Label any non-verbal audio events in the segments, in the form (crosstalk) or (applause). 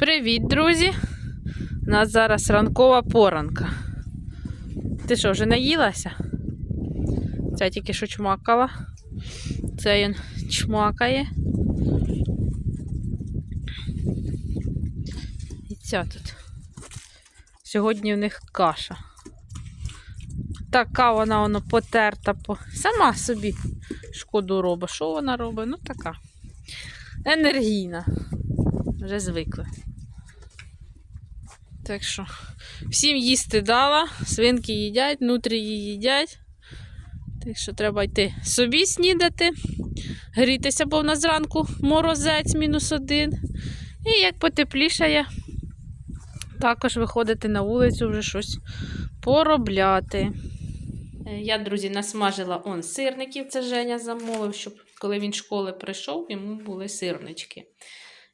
Привіт, друзі! У нас зараз ранкова поранка. Ти що, вже наїлася? Ця тільки що чмакала. Це він чмакає. І ця тут. Сьогодні в них каша. Така вона воно потерта, по... сама собі шкоду робить. Що вона робить? Ну така. Енергійна. Вже звикли. Так що всім їсти дала, свинки їдять, нутрії їдять. Так що треба йти собі снідати, грітися, бо в нас зранку морозець мінус один. І як потеплішає, також виходити на вулицю вже щось поробляти. Е, Я, друзі, насмажила он сирників, це Женя замовив, щоб коли він з школи прийшов, йому були сирнички.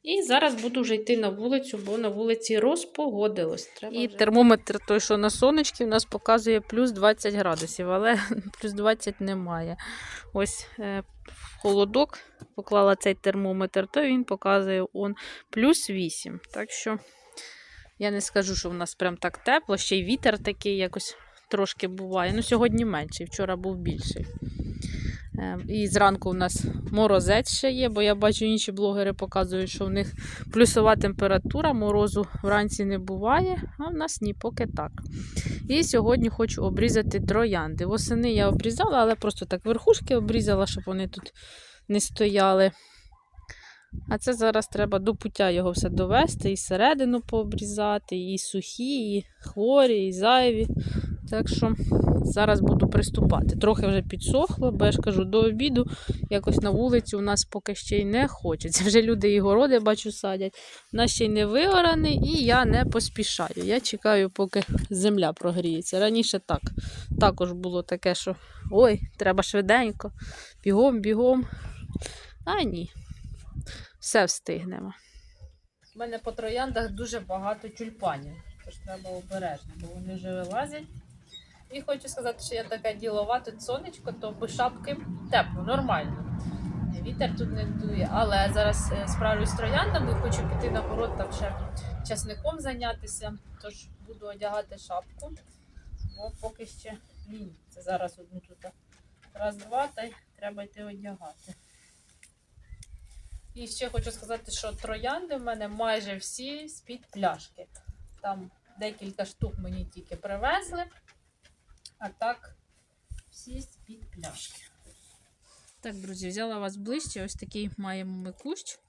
І зараз буду вже йти на вулицю, бо на вулиці розпогодилось. Треба і вже- термометр той, що на сонечці, у нас показує плюс 20 градусів, але (laughs) плюс 20 немає. Ось е, в холодок поклала цей термометр, то він показує он плюс 8. Так що я не скажу, що в нас прям так тепло, ще й вітер такий якось трошки буває. Ну, сьогодні менший, вчора був більший. Е, І зранку у нас морозець ще є, бо я бачу, інші блогери показують, що в них плюсова температура, морозу вранці не буває, а в нас ні, поки так. І сьогодні хочу обрізати троянди. Восени я обрізала, але просто так верхушки обрізала, щоб вони тут не стояли. А це зараз треба до пуття його все довести, і середину пообрізати, і сухі, і хворі, і зайві. Так що зараз буду приступати. Трохи вже підсохло, бо я ж кажу, до обіду якось на вулиці у нас поки ще й не хочеться. Вже люди і городи, бачу, садять. У нас ще й не виораний, і я не поспішаю. Я чекаю, поки земля прогріється. Раніше так. Також було таке, що ой, треба швиденько, бігом, бігом. А ні, все встигнемо. У мене по трояндах дуже багато тюльпанів, тож треба обережно, бо вони вже вилазять. І хочу сказати, що я така ділова, тут сонечко, то без шапки тепло, нормально. Вітер тут не дує, але зараз е, справлюсь з трояндами, хочу піти на город там ще часником зайнятися, тож буду одягати шапку, бо поки ще лінь. Це зараз одну тут раз-два, та й треба йти одягати. І ще хочу сказати, що троянди в мене майже всі з-під пляшки. Там декілька штук мені тільки привезли, а так всі з-під пляшки. Так, друзі, взяла вас ближче. Ось такий маємо ми кущ.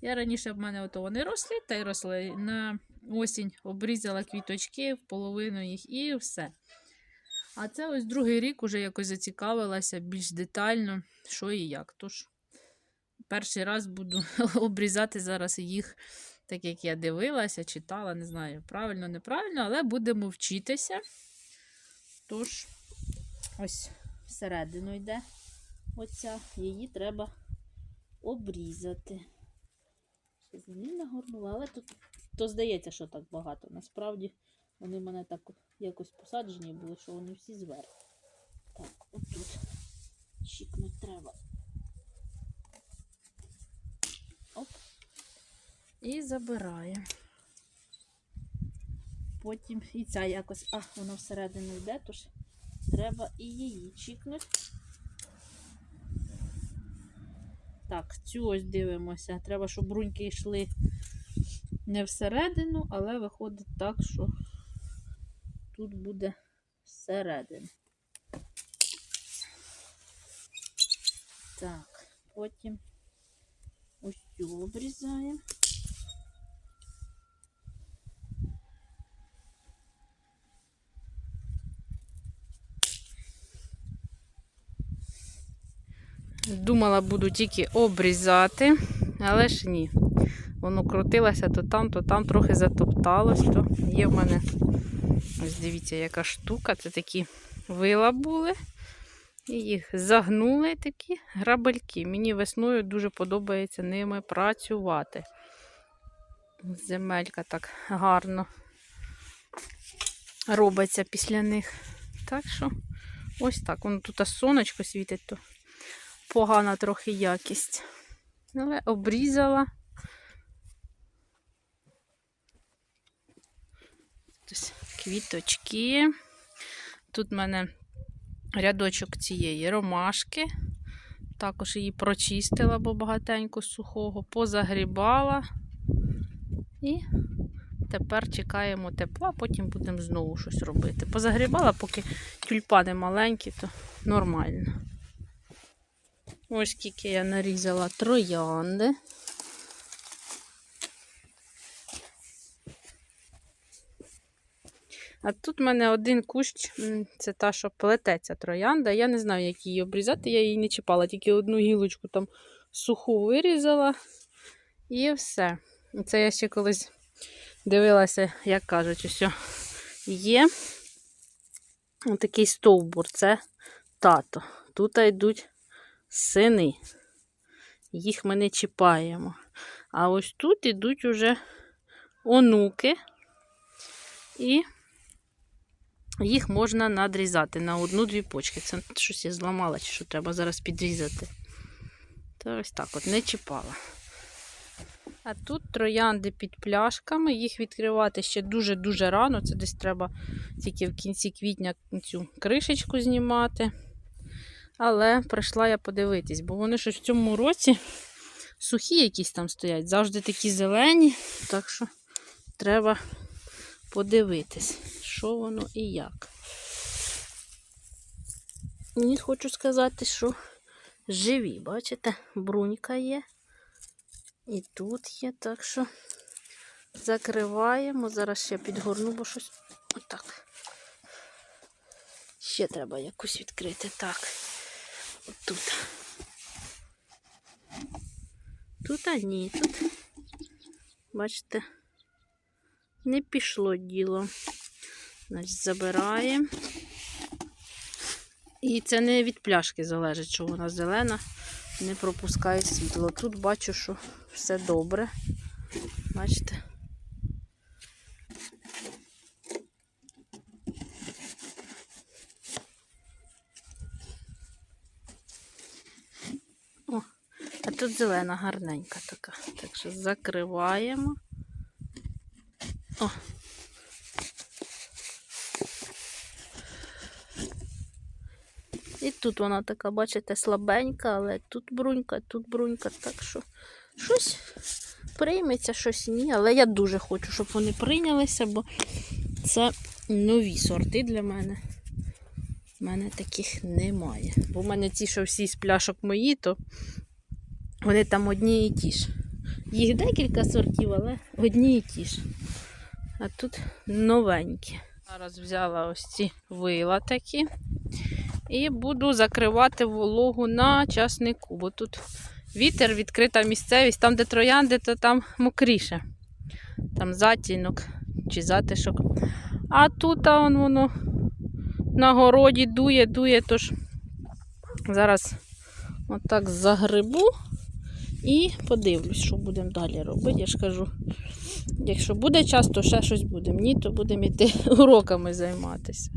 Я раніше в мене ото вони росли та й росли. На осінь обрізала квіточки, в половину їх і все. А це ось другий рік уже якось зацікавилася більш детально, що і як. Тож перший раз буду (laughs) обрізати зараз їх, так як я дивилася, читала, не знаю, правильно, неправильно, але будемо вчитися. Тож, ось всередину йде оця, її треба обрізати. Землі нагорнула, але тут то здається, що так багато. Насправді вони в мене так якось посаджені були, що вони всі зверху. Так, отут чікнуть треба. Оп. І забирає. Потім і ця якось, а, вона всередину йде, тож треба і її чікнути. Так, цю ось дивимося. Треба, щоб бруньки йшли не всередину, але виходить так, що тут буде всередину. Так, потім ось цю обрізаємо. Думала, буду тільки обрізати, але ж ні. Воно крутилося то там, то там трохи затопталось. То є в мене, ось дивіться, яка штука. Це такі вила були. І їх загнули такі грабельки. Мені весною дуже подобається ними працювати. Земелька так гарно робиться після них. Так що, ось так. Воно тут сонечко світить, то погана трохи якість. Але обрізала. квіточки. Тут в мене рядочок цієї ромашки. Також її прочистила, бо багатенько сухого, позагрібала. І тепер чекаємо тепла, потім будемо знову щось робити. Позагрібала, поки тюльпани маленькі, то нормально. Ось скільки я нарізала троянди. А тут в мене один кущ, це та, що плететься троянда. Я не знаю, як її обрізати, я її не чіпала, тільки одну гілочку там суху вирізала і все. Це я ще колись дивилася, як кажуть, ось є такий стовбур, це тато. Тут йдуть сини. Їх ми не чіпаємо. А ось тут йдуть уже онуки. І їх можна надрізати на одну-дві почки. Це щось я зламала, чи що треба зараз підрізати. То ось так от не чіпала. А тут троянди під пляшками. Їх відкривати ще дуже-дуже рано. Це десь треба тільки в кінці квітня цю кришечку знімати. Але прийшла я подивитись, бо вони щось в цьому році сухі якісь там стоять, завжди такі зелені. Так що треба подивитись, що воно і як. І хочу сказати, що живі, бачите, брунька є. І тут є, так що закриваємо. Зараз ще підгорну, бо щось отак. Ще треба якусь відкрити. Так. Отут. Тут а ні, тут, бачите, не пішло діло. Значить, забираємо. І це не від пляшки залежить, що вона зелена, не пропускає світло. Тут бачу, що все добре. Бачите? О, а тут зелена гарненька така. Так що закриваємо. О. І тут вона така, бачите, слабенька, але тут брунька, тут брунька, так що щось прийметься, щось ні. Але я дуже хочу, щоб вони прийнялися, бо це нові сорти для мене. У мене таких немає. Бо в мене ті, що всі з пляшок мої, то вони там одні і ті ж. Їх декілька сортів, але одні і ті ж. А тут новенькі. Зараз взяла ось ці вила такі. І буду закривати вологу на часнику, бо тут вітер, відкрита місцевість, там, де троянди, то там мокріше. Там затінок чи затишок. А тут а, он, воно на городі дує, дує, тож зараз отак загребу і подивлюсь, що будемо далі робити. Я ж кажу, якщо буде час, то ще щось будемо. Ні, то будемо йти (laughs) уроками займатися.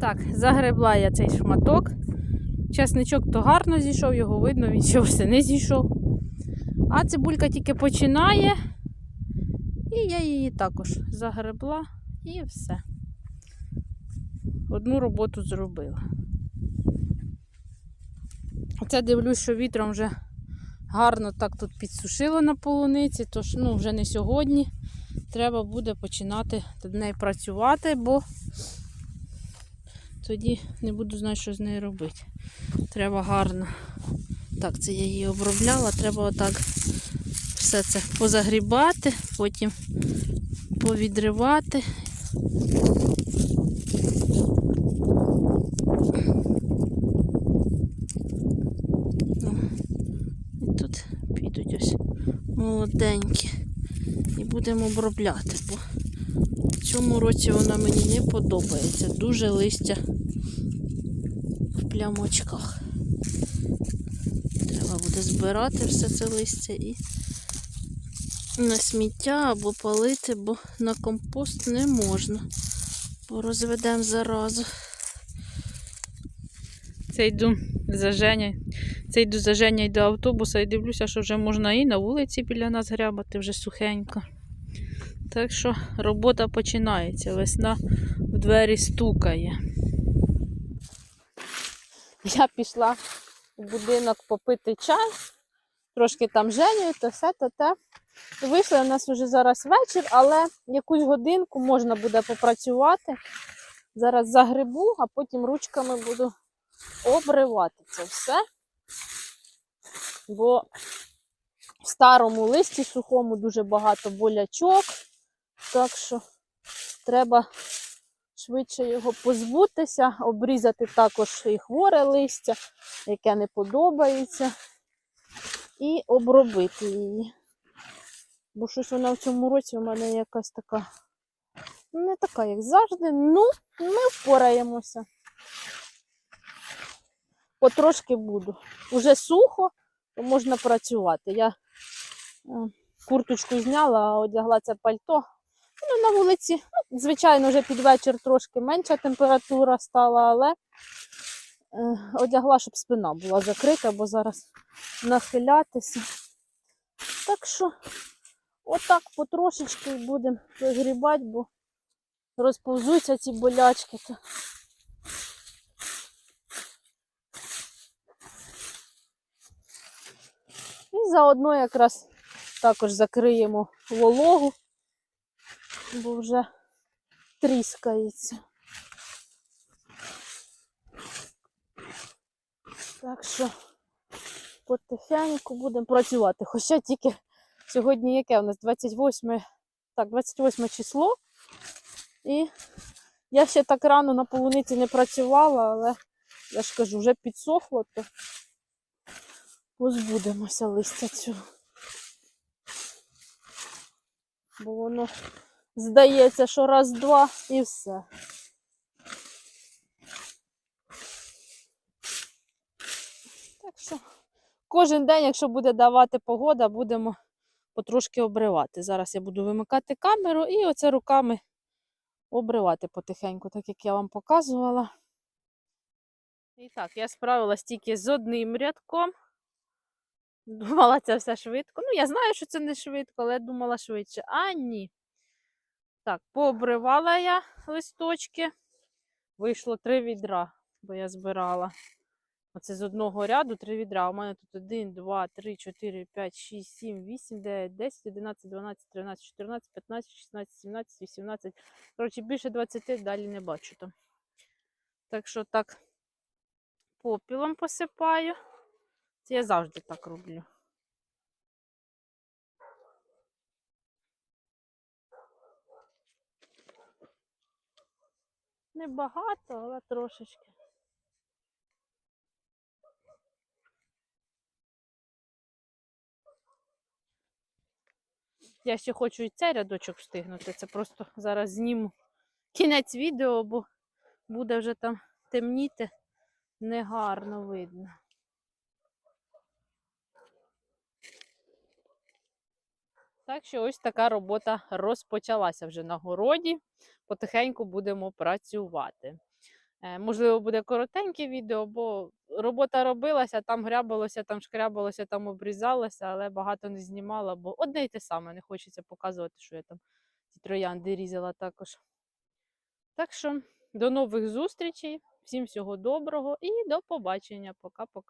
Так, загребла я цей шматок. Часничок то гарно зійшов, його видно, він ще все не зійшов. А цибулька тільки починає. І я її також загребла і все. Одну роботу зробила. Оце дивлюсь, що вітром вже гарно так тут підсушило на полуниці, тож ну, вже не сьогодні. Треба буде починати над нею працювати, бо тоді не буду знати, що з нею робити. Треба гарно. Так, це я її обробляла, треба отак все це позагрібати, потім повідривати. І тут підуть ось молоденькі. І будемо обробляти, бо в цьому році вона мені не подобається. Дуже листя в плямочках. Треба буде збирати все це листя і на сміття або палити, бо на компост не можна. Бо розведемо заразу. Це йду за Женя. Це йду за Женя до автобуса і дивлюся, що вже можна і на вулиці біля нас грябати, вже сухенько. Так що робота починається. Весна в двері стукає. Я пішла в будинок попити чай, трошки там Женю, то все, то те. І Вийшла у нас вже зараз вечір, але якусь годинку можна буде попрацювати. Зараз загребу, а потім ручками буду обривати це все. Бо в старому листі сухому дуже багато болячок, так що треба швидше його позбутися, обрізати також і хворе листя, яке не подобається, і обробити її. Бо щось вона в цьому році у мене якась така, ну, не така, як завжди. Ну, ми впораємося. Потрошки буду. Уже сухо, то можна працювати. Я е, курточку зняла, одягла це пальто. Ну, на вулиці, ну, звичайно, вже під вечір трошки менша температура стала, але е, одягла, щоб спина була закрита, бо зараз нахилятися. Так що, отак потрошечки будемо вигрібати, бо розповзуться ці болячки. То. І заодно якраз також закриємо вологу, бо вже тріскається. Так що потихеньку будемо працювати. Хоча тільки сьогодні яке у нас 28, так, 28 число. І я ще так рано на полуниці не працювала, але я ж кажу, вже підсохло, то позбудемося листя цього. Бо воно здається, що раз-два і все. Так що кожен день, якщо буде давати погода, будемо потрошки обривати. Зараз я буду вимикати камеру і оце руками обривати потихеньку, так як я вам показувала. І так, я справилась тільки з одним рядком. Думала, це все швидко. Ну, я знаю, що це не швидко, але думала швидше. А ні. Так, пообривала я листочки. Вийшло три відра, бо я збирала. Оце з одного ряду три відра. У мене тут 1, 2, 3, 4, 5, 6, 7, 8, 9, 10, 11, 12, 13, 14, 15, 16, 17, 18. Коротше, більше 20 далі не бачу там. Так що так попілом посипаю. Це я завжди так роблю. Небагато, але трошечки. Я ще хочу і цей рядочок встигнути. Це просто зараз зніму кінець відео, бо буде вже там темніти, негарно видно. Так що ось така робота розпочалася вже на городі. Потихеньку будемо працювати. Е, Можливо, буде коротеньке відео, бо робота робилася, там грябалося, там шкрябалося, там обрізалося, але багато не знімала, бо одне й те саме, не хочеться показувати, що я там ці троянди різала також. Так що до нових зустрічей, всім всього доброго і до побачення. Пока-пока.